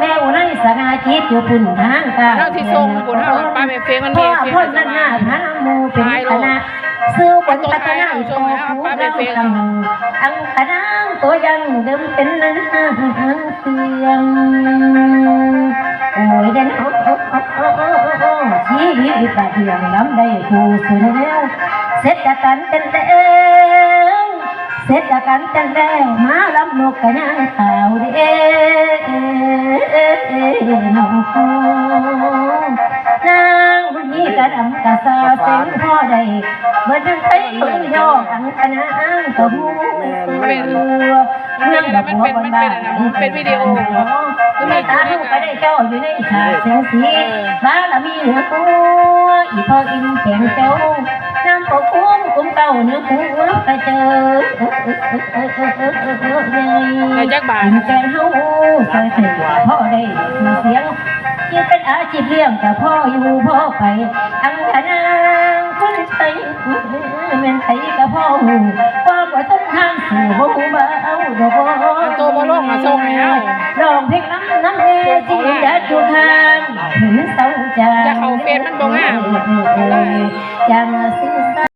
แม่อุไรสงาจิตอยู่ปุ่นทางกาเท่าที่ทรงปุ่นเท่าป้าแม่เฟียงมันมีพ่อเฟียงพ่นสนั่นหน้าบายพระมูเป็นคณะซื้อบนพัฒนาอีกตัวผู้เราตังอังคณะตัวยังเดิมเป็นนั้นเสียงโอ้ยเด่นโอ้โอ้โอ้โอ้โอ้ชีวิตปะเทียงล้ำได้ผู้สุดแล้วเสร็จจากกันเต้นเต้นเสร็จจากกันจังได้มาลำนกกันยังข่า นางบุญนี้กระดำกระซาเสียงพ่อได้เมื่อทั้งไปเบิ่งย่ออังคณะอังกะหูเรื่องดอกบัวบนบ้านมีตาลูกก็ได้เจ้าอยู่ในฉากเสียงสีบ้าละมีเหนือตัวอีพ่ออินแข็งเจ้าน้ำปกคุ้มกุ้มเก่าเนื้อหัวกระเจอแต่จักบาทถึงแกเฮาใส่ถึงพ่อได้เสียง ยิ่งเป็นอาชีพเลี้ยงแต่พ่ออยู่พ่อไปอังคณางคนไทยแม่นไทยกับพ่อหูว่าบ่ต้นทางสู่บ่หูบ่เอาดอกเอาตัวบ่ลงมาส่งแล้วร้องเพลงน้ำน้ำเอจีดาจุทานถึงเศร้าใจจะเข้าเฟซมันบ่งามจังสิสา